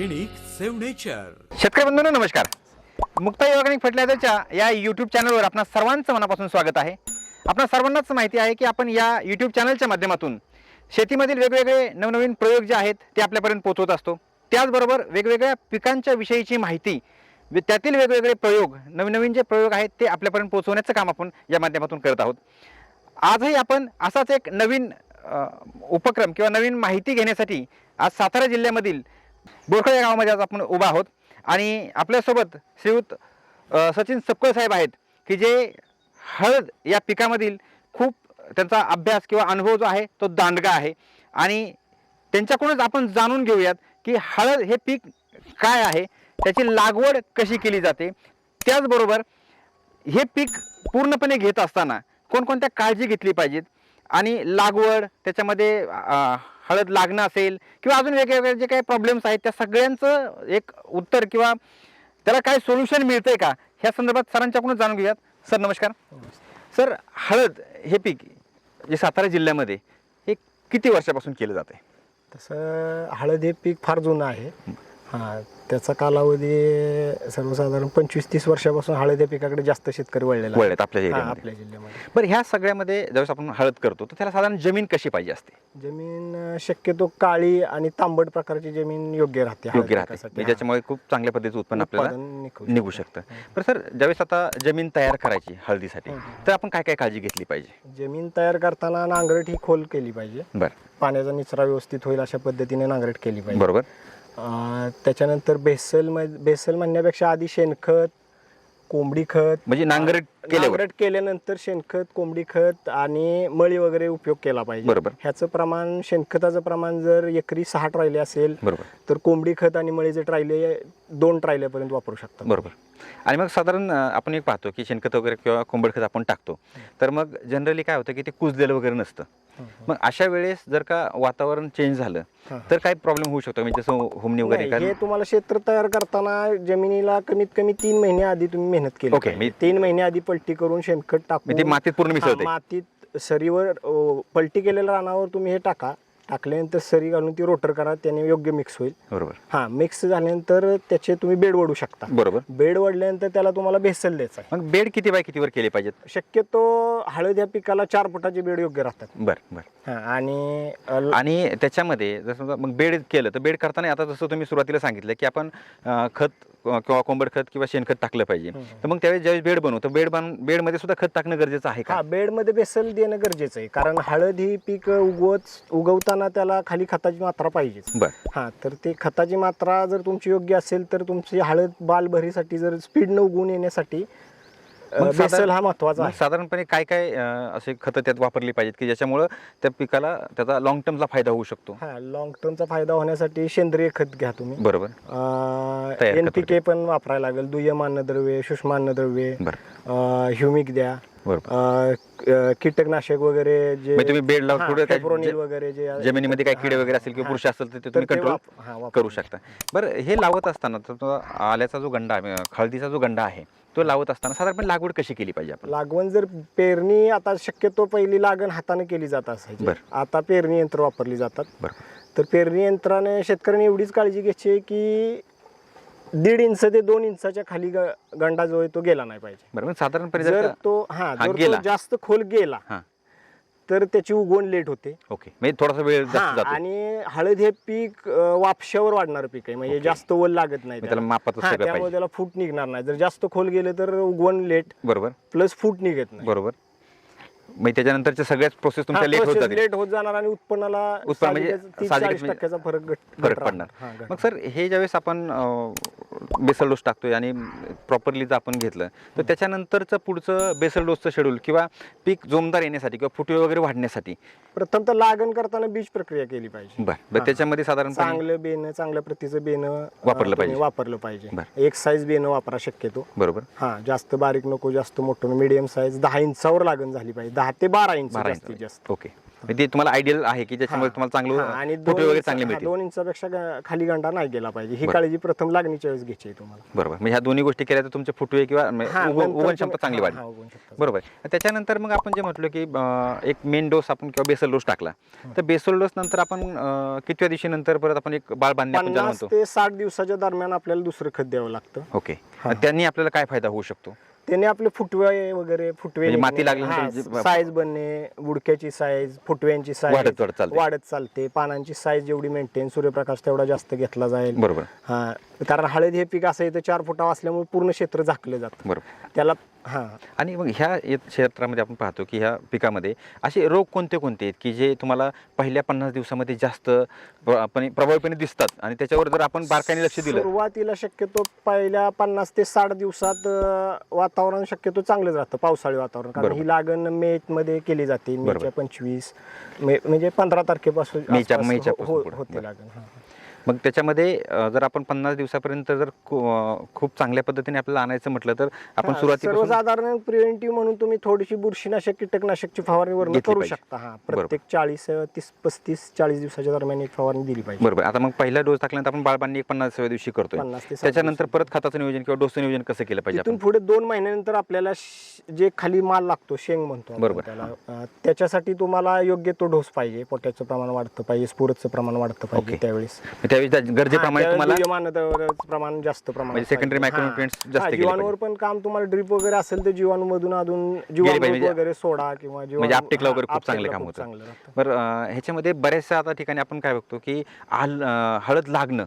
Organic save nature. शेतकरी बंधूंनो नमस्कार. Muktai organic फर्टिलायझरच्या या यूट्यूब चॅनलवर आपणा सर्वांचं मनापासून स्वागत आहे. आपणा सर्वांनाच माहिती आहे की आपण या यूट्यूब चॅनलच्या माध्यमातून शेतीमधील वेगवेगळे नवनवीन प्रयोग जे आहेत ते आपल्यापर्यंत पोहोचवत असतो. त्याचबरोबर वेगवेगळ्या पिकांच्या विषयीची माहिती त्यातील वेगवेगळे प्रयोग नवीन नवीन जे प्रयोग आहेत ते आपल्यापर्यंत पोहोचवण्याचं काम आपण या माध्यमातून करत आहोत. आजही आपण असाच एक नवीन उपक्रम किंवा नवीन माहिती घेण्यासाठी आज सातारा जिल्ह्यामधील बोरखळ या गावामध्ये आज आपण उभा आहोत. आणि आपल्यासोबत श्रीयुत सचिन सपकळ साहेब आहेत की जे हळद या पिकामधील खूप त्यांचा अभ्यास किंवा अनुभव जो आहे तो दांडगा आहे. आणि त्यांच्याकडूनच आपण जाणून घेऊयात की हळद हे पीक काय आहे त्याची लागवड कशी केली जाते. त्याचबरोबर हे पीक पूर्णपणे घेत असताना कोणकोणत्या काळजी घेतली पाहिजेत आणि लागवड त्याच्यामध्ये हळद लागणं असेल किंवा अजून वेगवेगळे जे काही प्रॉब्लेम्स आहेत त्या सगळ्यांचं एक उत्तर किंवा त्याला काय सोल्युशन मिळतंय का? ह्या संदर्भात सरांच्याकडून जाणून घेऊयात. सर नमस्कार. सर हळद हे पीक जे सातारा जिल्ह्यामध्ये हे किती वर्षापासून केलं जाते तसं हळद हे पीक फार जुनं आहे. हां त्याचा कालावधी सर्वसाधारण पंचवीस तीस वर्षापासून हळद या पिकाकडे जास्त शेतकरी वळलेला आहे. वळलेत आपल्या हां, एरियामध्ये आपल्या जिल्ह्यामध्ये. बरं ह्या सगळ्यामध्ये ज्यावेळेस आपण हळद करतो तर त्याला साधारण जमीन कशी पाहिजे असते? जमीन अं, शक्यतो काळी आणि तांबट प्रकारची जमीन योग्य राहते हळद योग्य राहते. पिकासाठी. म्हणजे ज्याच्यामुळे खूप चांगल्या पद्धतीचं उत्पन्न आपल्याला उत्पादन निघू निघू शकतं. बरं सर ज्यावेळेस आता जमीन तयार करायची हळदीसाठी. तर आपण काय काय काळजी घेतली पाहिजे? जमीन तयार करताना नांगरट ही खोल केली पाहिजे. बरं. पाण्याचा निचरा व्यवस्थित होईल अशा पद्धतीने नांगरट केली पाहिजे. बरोबर. त्याच्यानंतर बेसल बेसल म्हणण्यापेक्षा आधी शेणखत कोंबडी खत म्हणजे नांगरट नांगरट केल्यानंतर शेणखत कोंबडी खत आणि मळी वगैरे उपयोग केला पाहिजे. बरोबर. ह्याचं प्रमाण शेणखताचं प्रमाण जर एकरी सहा ट्रायले असेल बरोबर. तर कोंबडी खत आणि मळीचे ट्रायले दोन ट्रायल्यापर्यंत वापरू शकतात. बरोबर. आणि मग साधारण आपण एक पाहतो की शेणखत वगैरे किंवा कोंबड खत आपण टाकतो. तर मग जनरली काय होतं की ते कुजलेलं वगैरे नसतं. मग अशा वेळेस जर का वातावरण चेंज झालं. तर काय प्रॉब्लेम होऊ शकतो? म्हणजे जसं हुमणी वगैरे हे तुम्हाला क्षेत्र तयार करताना जमिनीला कमीत कमी तीन महिने आधी तुम्ही मेहनत केली ओके, तीन महिने आधी पलटी करून शेणखत म्हणजे टाकून मातीत पूर्ण मिसळते. मातीत सरीवर पलटी केलेल्या रानावर तुम्ही हे टाका. टाकल्यानंतर सरी घालून ती रोटर करा त्याने योग्य मिक्स होईल. बरोबर. हा मिक्स झाल्यानंतर त्याचे तुम्ही बेड वडू शकता. बरोबर. बेड वडल्यानंतर त्याला तुम्हाला बेसल द्यायचा आहे. मग बेड किती बाय कितीवर केले पाहिजेत? शक्यतो हळद या पिकाला चार फुटाचे बेड योग्य राहतात. बरं बरं. हा, आणि अ, ल- आणि त्याच्यामध्ये जर समजा मग बेड केलं तर बेड करताना आता जसं तुम्ही सुरुवातीला सांगितलं की आपण अं, खत किंवा कोंबड खत किंवा शेणखत टाकलं पाहिजे. तर मग त्यावेळेस ज्यावेळेस बेड बनवतो बेड बन बेडमध्ये सुद्धा खत टाकणं गरजेचं आहे हा का बेडमध्ये बेसल देणं गरजेचं आहे. कारण हळद ही पीक उगवत उगवताना त्याला खाली खताची मात्रा पाहिजेच. बरं. हा तर ते खताची मात्रा जर तुमची योग्य असेल तर तुमची हळद बाल भरीसाठी जर स्पीडनं उगवून येण्यासाठी मग बेसल हा महत्त्वाचा आहे. साधारणपणे काय काय असे खतं त्यात वापरली पाहिजेत की ज्याच्यामुळं त्या पिकाला त्याचा लॉंग टर्मचा फायदा होऊ शकतो? हा लॉंग टर्मचा फायदा होण्यासाठी सेंद्रिय खत घ्या तुम्ही. बरोबर. तयार एन खत पी के पण वापरायला लागेल. दुय्यम अन्नद्रव्ये सूक्ष्म अन्नद्रव्ये ह्युमिक द्या. कीटकनाशक वगैरे जे म्हणजे तुम्ही फेब्रोनिल जे- वगैरे जे जमिनीमध्ये काय किडे वगैरे असतील किंवा. पुरुष असेल तर ते तुम्ही कंट्रोल करू शकता. बरं हे लावत असताना तर आल्याचा जो गंडा हळदीचा जो गंडा आहे तो लावत असताना साधारणपणे लागवड कशी केली पाहिजे आपण? लागवण जर पेरणी आता शक्यतो पहिली लागण हाताने केली जात असायची. बरं. आता पेरणी यंत्र वापरली जातात. बरं. तर पेरणी यंत्राने शेतकऱ्यांनी एवढीच काळजी घ्यायची आहे की दीड इंच ते दोन इंचाच्या खाली ग- गंडा जो आहे तो गेला नाही पाहिजे. बरं मग साधारणपणे जर जर का- तो हा हा, जर तो गेला. जास्त खोल गेला हां. तर त्याची उगवण लेट होते. ओके. म्हणजे थोडासा वेळ हा, जातो. आणि हळद हे पीक अ, वापशावर वाढणारं पीक आहे. म्हणजे. जास्त ओल लागत नाही मग त्याला. मापातच हा, सगळं त्यामुळे पाहिजे त्याला फूट निघणार नाही. जर जास्त खोल गेलं तर उगवण लेट बरोबर. प्लस फूट निघत नाही. बरोबर. मग त्याच्यानंतरच्या सगळ्याच प्रोसेस तुमच्या लेट होत जातील. लेट होत जाणार आणि उत्पन्नाला उत्पन्न म्हणजे साहजिकच म्हणजे टक्क्याचा फरक घट- फरक घट पडणार. राहणार. हा, मग सर हे ज्यावेळेस आपण बेसल डोस टाकतोय आणि प्रॉपरली जर आपण घेतलं तर त्याच्यानंतरचं पुढचं बेसल डोसचं शेड्यूल किंवा पीक जोमदार येण्यासाठी किंवा फुटवे वगैरे वाढण्यासाठी. प्रथम तर लागण करताना बीज प्रक्रिया केली पाहिजे. बरं बरं. त्याच्यामध्ये साधारणपणे चांगलं बेणं चांगल्या प्रतीचं अं, वापरलं पाहिजे. वापरलं पाहिजे. बरं. एक साईज बेणं वापरा शक्यतो. बरोबर. हा जास्त बारीक नको जास्त मोठं मीडियम साईज दहा इंचावर लागण झाली पाहिजे. दहा ते बारा इंच बारा जास्तीत इंच जास्त. ओके. ते तुम्हाला आयडियल आहे की ज्याच्यामुळे. तुम्हाला हा, चांगलं आणि फोटो दोन वगैरे इंच- चांगले हा, मिळतील. दोन इंचापेक्षा ग- खाली गंडा नाही गेला पाहिजे. ही. काळजी प्रथम लागणीच्या वेळेस घ्यायची आहे तुम्हाला. बरोबर. म्हणजे ह्या दोन्ही गोष्टी केल्या तर तुमचे फुटवे किंवा हा, उगवण नंतर उगवण क्षमता चांगली हा, वाढेल. हा, उगवण क्षमता. बरोबर. त्याच्यानंतर मग आपण जे म्हटलं की अं, एक मेन डोस आपण किंवा बेसल डोस टाकला. तर बेसल डोस नंतर आपण अं, कितव्या दिवशी नंतर परत आपण एक बाळ बांधणे आपण ज्याला पन्नास म्हणतो? ते साठ दिवसाच्या दरम्यान आपल्याला दुसरं खत द्यावं लागतं. ओके. हा. त्यांनी आपल्याला काय फायदा होऊ शकतो? त्याने आपले फुटवे वगैरे फुटवे म्हणजे माती लागल्यानंतर जे- साईज बनणे बुडक्याची साईज फुटव्यांची साईज वाढत चालते. वाढत चालते. पानांची साईज जेवढी मेंटेन सूर्यप्रकाश तेवढा जास्त घेतला जाईल. बरोबर. हा कारण हळद हे पीक असं येतं चार फुटा असल्यामुळे पूर्ण क्षेत्र झाकलं जातं. बरोबर. त्याला हा आणि मग ह्या क्षेत्रामध्ये आपण पाहतो की ह्या पिकामध्ये असे रोग कोणते कोणते आहेत की जे तुम्हाला पहिल्या पन्नास दिवसामध्ये जास्त प्र- पण- प्रभावीपणे दिसतात आणि त्याच्यावर जर आपण बारकाईने लक्ष दिलं सुरुवातीला शक्यतो पहिल्या पन्नास ते साठ दिवसात वातावरण शक्यतो चांगलंच राहतं पावसाळी वातावरण कारण. ही लागण मे मध्ये केली जाते. मेच्या पंचवीस मे म्हणजे पंधरा तारखेपासून मेच्या- मेच्या हो- हो-. होते. लागण. मग त्याच्यामध्ये जर आपण पन्नास दिवसापर्यंत जर खूप चांगल्या पद्धतीने आपल्याला आणायचं म्हटलं तर आपण सुरुवातीपासून सर्वसाधारण प्रिव्हेंटिव्ह म्हणून तुम्ही थोडीशी बुरशीनाशक कीटकनाशकची फवारणी घेतली करू. शकता. हा प्रत्येक चाळीस तीस पस्तीस चाळीस दिवसाच्या दरम्यान एक फवारणी दिली पाहिजे. बरोबर. आता मग पहिला डोस टाकल्यानंतर आपण बाळबांनी एक दिवशी पन्नास ते साठ त्याच्यानंतर परत खताचं नियोजन किंवा डोसचं नियोजन कसं केलं पाहिजे पुढे दोन महिन्यानंतर आपल्याला जे खाली माल लागतो शेंग म्हणतो बरोबर. त्याला त्याच्यासाठी तुम्हाला योग्य तो डोस पाहिजे. पोटॅचं प्रमाण वाढतं पाहिजे स्फुरतचं प्रमाण वाढतं पाहिजे. त्यावेळेस. त्यावेळी त्या गरजेप्रमाणे तुम्हाला त्यावेळेस जीवाणूचं प्रमाण जास्त प्रमाण म्हणजे secondary micronutrients जास्त केले जीवाणूवर पण काम तुम्हाला ड्रीप वगैरे असेल तर जीवाणू मधून अजून जीवाणू म्हणजे- वगैरे सोडा किंवा जीवाणू- म्हणजे आपटेकला हा, वगैरे खूप चांगले आपटेकला काम खूप होतं चांगलं राहतं. बरं अं, ह्याच्यामध्ये बऱ्याचशा आता ठिकाणी आपण काय बघतो की अं, हळद लागणं.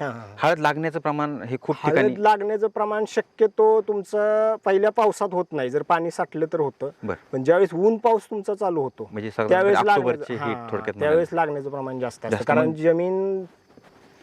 हा, हा. हळद लागण्याचं प्रमाण हे खूप ठिकाणी हळद लागण्याचं प्रमाण शक्यतो तुमचं पहिल्या पावसात होत नाही. जर पाणी साठलं तर होतं. बरं. पण ज्यावेळेस ऊन पाऊस तुमचा चालू होतो म्हणजे त्यावेळेस ऑक्टोबरची लागण्याचं- हा, थोडक्यात त्यावेळेस लागण्याचं प्रमाण जास्त असतं. जास्त कारण म्हणजे- जमीन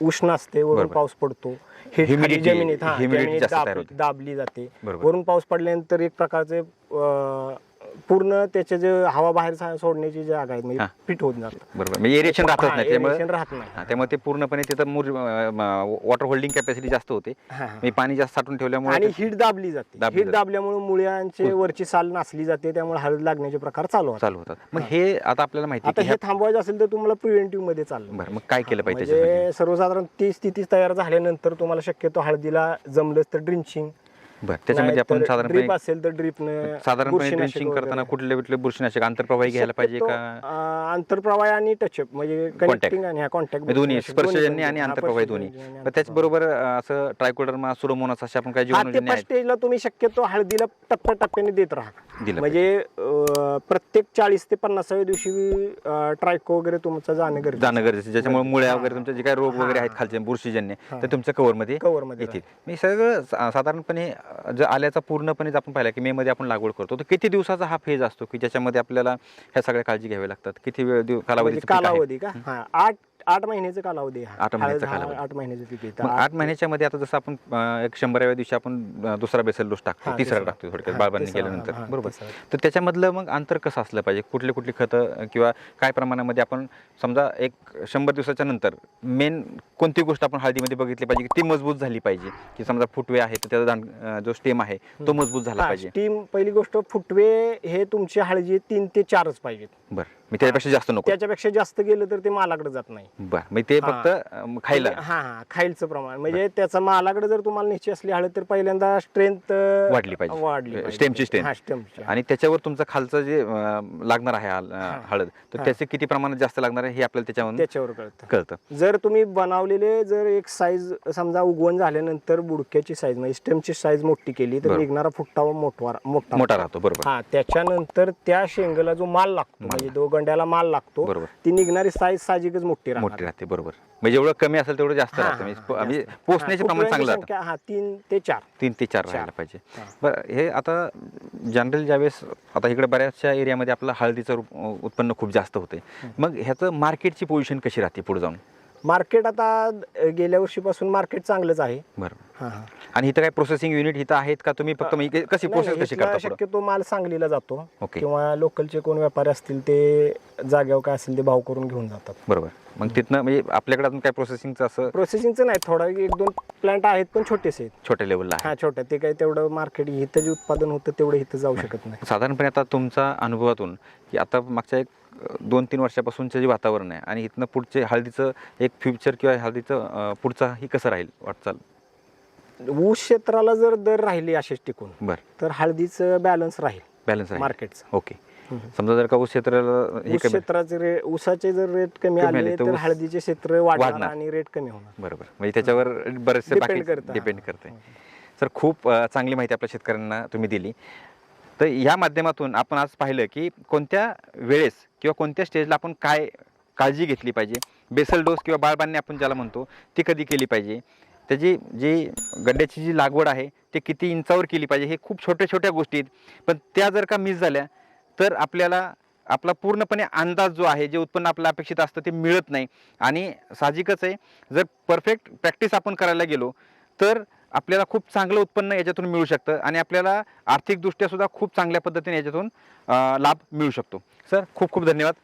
उष्ण असते वरून बरोबर. पाऊस पडतो हे खाली Humidity- जमिनीत हा, humidity जमिनीत जास्त दाब- तयार होते. दाबली जाते बरोबर. वरून पाऊस पडल्यानंतर एक प्रकारचे अं, पूर्ण त्याचे जे हवा बाहेर सा- सोडण्याची जागा आहे म्हणजे. फिट होत जातं. बरोबर. म्हणजे एरिएशन राहतच नाही त्यामुळे aeration राहत नाही. हा, त्यामुळे ते पूर्णपणे तिथं मूर वॉटर होल्डिंग कॅपॅसिटी जास्त होते. हा, हा. म्हणजे पाणी जास्त साठून ठेवल्यामुळे आणि ते हीट दाबली जाते. दाबली हीट जाते. दाबल्यामुळे मुळ्यांचे वरची साल नासली जाते त्यामुळे हळद लागण्याचे प्रकार चालू होतात. चालू होतात. मग हे. आता आपल्याला माहिती आता आहे की हे ह्या- थांबवायचं असेल तर तुम्हाला प्रिव्हेंटिव्हमध्ये चाललं. बरं मग काय केलं पाहिजे त्याच्यासाठी म्हणजे सर्वसाधारण ती स्थिती तयार झाल्यानंतर तुम्हाला शक्यतो हळदीला जमलंच तर ड्रिंचिंग बरं त्याच्यामध्ये आपण ड्रीप साधारणपणे असेल तर ड्रीपनं साधारणपणे ड्रिंचिंग करताना कुठले कुठले बुरशीनाशक आंतरप्रवाही घ्यायला पाहिजे का? आंतरप्रवाह आणि टचअप म्हणजे कनेक्टिंग आणि कॉन्टॅक्ट म्हणजे दोन्ही स्पर्शजन्य आणि आंतरप्रवाही दोन्ही. पण त्याचबरोबर असं ट्रायकोडर्मा सुडोमोनास असे आपण जीवनजन्य आहेत स्टेजला तुम्ही शक्यतो हळदीला टप्प्याटप्प्याने देत राहा. म्हणजे प्रत्येक चाळीस ते पन्नासाव्या दिवशी ट्रायको वगैरे तुमचं जाणं गरजेचं. जाणं गरजेचं. ज्याच्यामुळे मुळ्या वगैरे तुमचे जे काही रोग. वगैरे आहेत खालचे बुरशीजन्य ते तुमच्या कव्हरमध्ये Cover मध्ये येतील. मी सगळं साधारणपणे जर आल्याचा पूर्णपणे आपण पाहिला की मे मध्ये आपण लागवड करतो तर किती दिवसाचा हा फेज असतो की ज्याच्यामध्ये आपल्याला ह्या सगळ्या काळजी घ्यावी लागतात? किती वेळ दिव- आहे? कालावधी का? हा आठ आठ महिन्याचा कालावधी आहे हा. आठ महिन्याचा हळद हा कालावधी. आठ महिन्याचं पीक. तर मग आठ महिन्याच्या मध्ये आता जसं आपण अं, एक शंभराव्या दिवशी आपण अं, दुसरा बेसल डोस टाकतो हा, तिसरा तिसरा. टाकतो थोडक्यात हा, बाळबांनी तिसरा, केल्यानंतर हा, बरोबर तिसरा. तर त्याच्यामधलं मग अंतर कसं असलं पाहिजे कुठली कुठली खतं किंवा काय प्रमाणामध्ये आपण समजा एक शंभर दिवसाच्या नंतर मेन कोणती गोष्ट आपण हळदीमध्ये बघितली पाहिजे की ती मजबूत झाली पाहिजे की समजा फुटवे आहे तर त्याचा दांड अं, जो स्टेम आहे तो मजबूत झाला पाहिजे टीम पहिली गोष्ट फुटवे हे तुमची हळदी तीन ते चारच पाहिजेत बरं. मी त्याच्यापेक्षा जास्त नको. त्याच्यापेक्षा जास्त गेलं तर ते मालाकडे जात नाही. बरं. मी ते. फक्त अं, खायला. हा हा. खायचं प्रमाण. म्हणजे त्याचा मालाकडे जर तुम्हाला न्यायची असली हळद तर पहिल्यांदा स्ट्रेंथ वाढली पाहिजे. वाढली पाहिजे. स्टेमची strength. हा स्टेमची आणि त्याच्यावर तुमचं खालचं जे अं, लागणार आहे हल- अं, हळद तर. त्याचे किती प्रमाणात जास्त लागणार आहे हे आपल्याला त्याच्यावरून त्याच्यावर कळतं. कळतं. जर तुम्ही बनवलेले जर एक साईज समजा उगवण झाल्यानंतर बुडक्याची साईज म्हणजे स्टेमची साईज मोठी केली तर बरोबर. निघणारा फुट्टा मोठवा मोठा. मोठा राहतो. बरोबर. हा त्याच्यानंतर त्या शेंगला जो माल लागतो म्हणजे दो गंड्याला माल लागतो. बरोबर. ती निघणारी साईज साहजिकच मोठी राहणार. मोठी राहते बरोबर. म्हणजे जेवढं कमी असेल तेवढं जास्त राहतं. म्हणजे पो-. पोचण्याचे प्रमाण चांगलं राहतं. संख्या, हा तीन ते चार. तीन ते चार. राहायला पाहिजे. बरं हे आता जनरल ज्यावेळेस आता इकडे बऱ्याचशा एरियामध्ये आपलं हळदीचं उत्पन्न खूप जास्त होते मग ह्याचं मार्केटची पोझिशन कशी राहते पुढे जाऊन? मार्केट आता गेल्या वर्षीपासून मार्केट चांगलंच आहे. बरं. हा, हा. आणि इथं काय प्रोसेसिंग युनिट इथं आहेत का? तुम्ही फक्त म्हणजे कशी नाही, प्रोसेस नाही, कशी इथला करता पुढं? शक्यतो माल सांगलीला जातो. ओके. किंवा लोकलचे कोण व्यापारी असतील ते जागेवर काय असेल ते भाव करून घेऊन जातात. बरोबर. मग तिथनं म्हणजे आपल्याकडे अजून काय प्रोसेसिंगचं असं? प्रोसेसिंगचं नाही थोडा एक दोन प्लांट आहेत पण छोटेसे आहेत. छोट्या लेवलला आहे हा छोट्या ते काही तेवढं मार्केट इथं जे उत्पादन होतं तेवढं इथं जाऊ शकत नाही. साधारणपणे आता तुमच्या अनुभवातून की आता मागच्या एक दोन तीन वर्षापासूनचं जे वातावरण आहे आणि इथनं पुढचे हळदीचं एक फ्युचर किंवा हळदीचं अ, पुढचा ही कसं राहील वाटचाल? ऊस क्षेत्राला जर दर राहिली असेच टिकून बरं. तर हळदीचं बॅलन्स राहील. बॅलन्स आहे मार्केटचं ओके समजा जर का ऊस क्षेत्राला ऊस क्षेत्राचे रे ऊसाचे जर रेट कमी आले तर हळदीचे क्षेत्र वाढणार. आणि रेट कमी होणार. बरोबर. म्हणजे त्याच्यावर बरेचसे डिपेंड. करते. सर खूप चांगली माहिती आपल्या शेतकऱ्यांना तुम्ही दिली. तर ह्या माध्यमातून आपण आज पाहिलं की कोणत्या वेळेस किंवा कोणत्या स्टेजला आपण काय काळजी घेतली पाहिजे? बेसल डोस किंवा बाळबांनी आपण ज्याला म्हणतो ती कधी केली पाहिजे? त्याची जी गड्ड्याची जी लागवड आहे ते किती इंचावर केली पाहिजे? हे खूप छोट्या छोट्या गोष्टी आहेत. पण त्या जर का मिस झाल्या तर आपल्याला आपला पूर्णपणे अंदाज जो आहे जे उत्पन्न आपल्याला अपेक्षित असतं ते मिळत नाही. आणि साहजिकच आहे जर परफेक्ट प्रॅक्टिस आपण करायला गेलो तर आपल्याला खूप चांगलं उत्पन्न याच्यातून मिळू शकतं आणि आपल्याला आर्थिकदृष्ट्यासुद्धा खूप चांगल्या पद्धतीने याच्यातून लाभ मिळू शकतो. सर खूप खूप धन्यवाद.